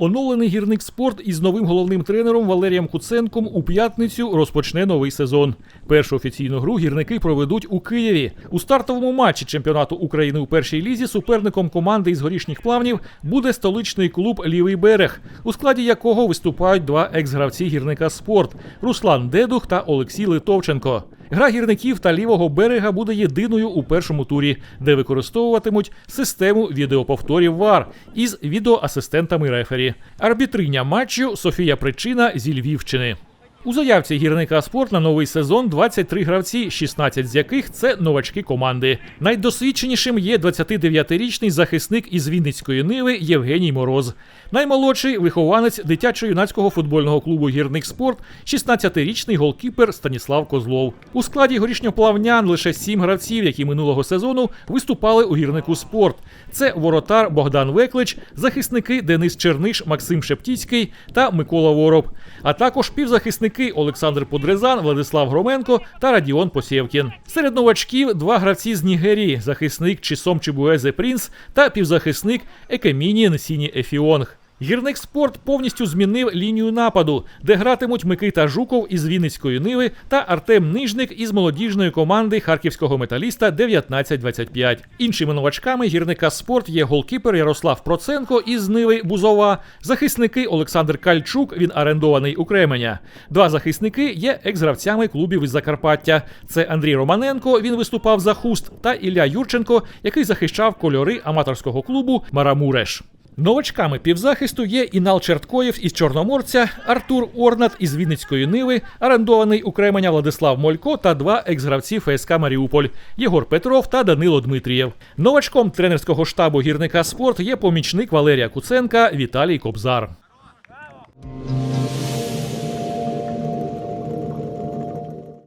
Оновлений гірник спорт із новим головним тренером Валерієм Куценком у п'ятницю розпочне новий сезон. Першу офіційну гру гірники проведуть у Києві. У стартовому матчі чемпіонату України у першій лізі суперником команди із горішніх плавнів буде столичний клуб Лівий берег, у складі якого виступають два екс-гравці гірника спорт Руслан Дедух та Олексій Литовченко. Гра гірників та лівого берега буде єдиною у першому турі, де використовуватимуть систему відеоповторів ВАР із відеоасистентами рефері. Арбітриня матчу Софія Причина зі Львівщини. У заявці гірника спорт на новий сезон 23 гравці, 16 з яких це новачки команди. Найдосвідченішим є 29-річний захисник із Вінницької ниви Євгеній Мороз. Наймолодший вихованець дитячо-юнацького футбольного клубу Гірник спорт, 16-річний голкіпер Станіслав Козлов. У складі горішньоплавнян лише 7 гравців, які минулого сезону виступали у гірнику спорт. Це воротар Богдан Веклич, захисники Денис Черниш, Максим Шептіцький та Микола Вороб, а також півзахисники Олександр Подрезан, Владислав Громенко та Радіон Посєвкін. Серед новачків два гравці з Нігерії: захисник Чісом Чебуезе Прінс та півзахисник Екеміні Сіні Ефіонг. Гірник спорт повністю змінив лінію нападу, де гратимуть Микита Жуков із Вінницької Ниви та Артем Нижник із молодіжної команди харківського металіста 1925. Іншими новачками гірника спорт є голкіпер Ярослав Проценко із Ниви Бузова, захисники Олександр Кальчук, він орендований у Кременя. Два захисники є екс-гравцями клубів із Закарпаття. Це Андрій Романенко, він виступав за хуст, та Ілля Юрченко, який захищав кольори аматорського клубу Марамуреш. Новачками півзахисту є Інал Черткоєв із Чорноморця, Артур Орнат із Вінницької Ниви, орендований у Кременя Владислав Молько та два екс-гравці ФСК Маріуполь Єгор Петров та Данило Дмитрієв. Новачком тренерського штабу гірника спорт є помічник Валерія Куценка Віталій Кобзар.